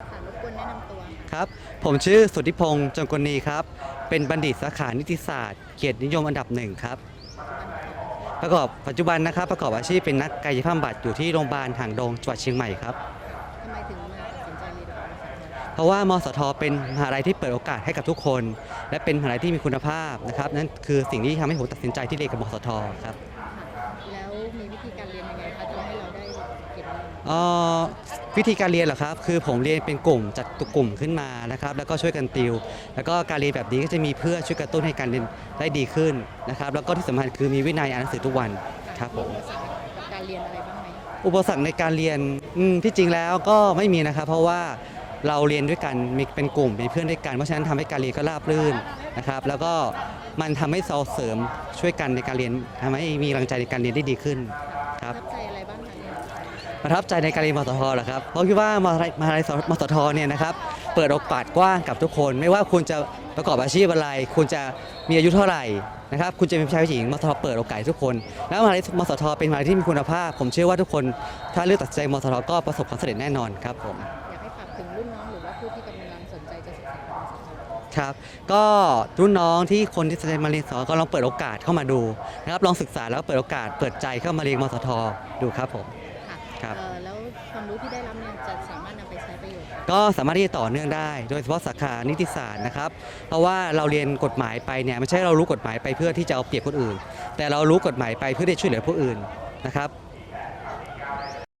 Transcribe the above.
ค่ะรบกวนแนะนำตัวค่ะครับ ผมชื่อสุทธิพงษ์จงกลนีครับ เป็นบัณฑิตสาขานิติศาสตร์ เกียรตินิยมอันดับหนึ่งครับ ประกอบปัจจุบันนะครับ ประกอบอาชีพเป็นนักกายภาพบำบัดอยู่ที่โรงพยาบาลหางดงจังหวัดเชียงใหม่ครับ ทำไมถึงมาตัดสินใจเรียนกับบริษัทคะเพราะว่ามสทเป็นมหาลัยที่เปิดโอกาสให้กับทุกคน และเป็นมหาลัยที่มีคุณภาพนะครับนั่นคือสิ่งที่ทำให้ผมตัดสินใจที่เรียนกับมสทครับ ค่ะแล้วมีวิธีการเรียนยังไงคะทำให้เราได้เกียรตินิยม เอ่อ วิธีการเรียนเหรอครับ คือผมเรียนเป็นกลุ่มจัดกลุ่มขึ้นมานะครับ แล้วก็ช่วยกันติว แล้วก็การเรียนแบบนี้ก็จะมีเพื่อช่วยกระตุ้นให้การเรียนได้ดีขึ้นนะครับ แล้วก็ที่สำคัญคือมีวินัยอ่านหนังสือทุกวันครับผมมีอุปสรรคกับการเรียนอะไรบ้างไหมอุปสรรคในการเรียนอืมที่จริงแล้วก็ไม่มีนะครับ เพราะว่าเราเรียนด้วยกันมีเป็นกลุ่มมีเพื่อนด้วยกันเพราะฉะนั้นทำให้การเรียนก็ราบรื่นนะครับ แล้วก็มันทำให้เราเสริมช่วยกันในการเรียนทำให้มีกำลังใจในการเรียนได้ดีขึ้นครับ ประทับใจในการเรียนมสทเหรอครับเพราะคิดว่ามหาลัยมหาลัยมสทเนี่ยนะครับเปิดโอกาสกว้างกับทุกคน ไม่ว่าคุณจะประกอบอาชีพอะไร คุณจะมีอายุเท่าไหร่นะครับคุณจะเป็นชายหรือหญิงมสทเปิดโอกาสให้ทุกคน แล้วมหาลัยมสทเป็นมหาลัยที่มีคุณภาพ ผมเชื่อว่าทุกคน ถ้าเลือกตัดสินใจมสทก็ประสบความสำเร็จแน่นอนครับผมอยากให้ฝากถึงรุ่นน้องหรือว่าผู้ที่กำลังสนใจจะศึกษากับบริษัทเราครับก็รุ่นน้องที่คนที่สนใจมาเรียนสอก็ลองเปิดโอกาสเข้ามาดูนะครับลองศึกษาแล้วเปิดโอกาสเปิดใจเข้ามาเรียนมสทดูครับผมค่ะ ครับ เอ่อแล้วความรู้ที่ได้รับเนี่ยจะสามารถนำไปใช้ประโยชน์ก็สามารถที่จะต่อเนื่องได้ โดยเฉพาะสาขานิติศาสตร์นะครับ เพราะว่าเราเรียนกฎหมายไปเนี่ยไม่ใช่เรารู้กฎหมายไปเพื่อที่จะเอาเปรียบคนอื่น แต่เรารู้กฎหมายไปเพื่อที่จะช่วยเหลือผู้อื่นนะครับ